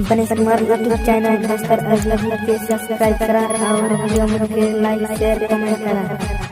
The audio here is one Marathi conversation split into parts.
बने सलमान यूट्यूब चॅनल मस्त सबस्क्राईब करा व्हिडिओ लाईक शेअर कमेंट करा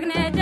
прагне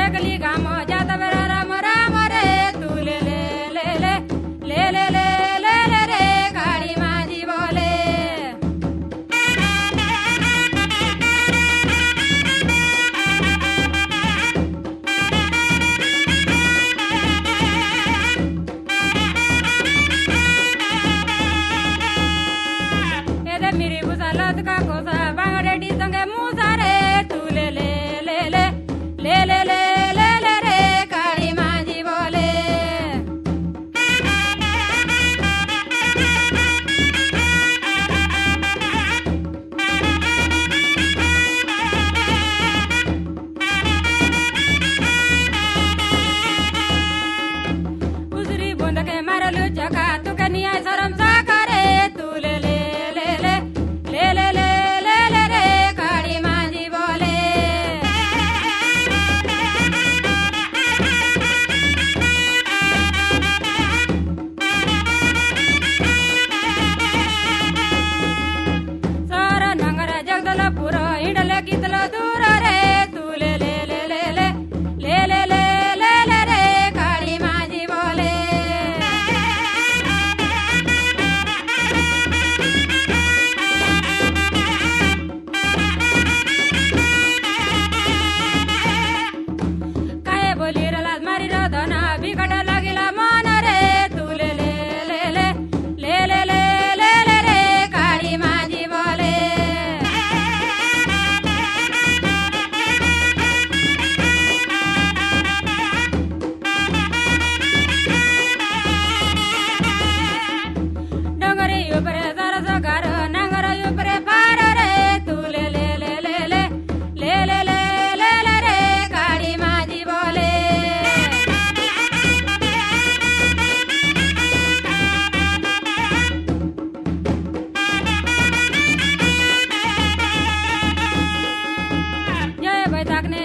बैठकने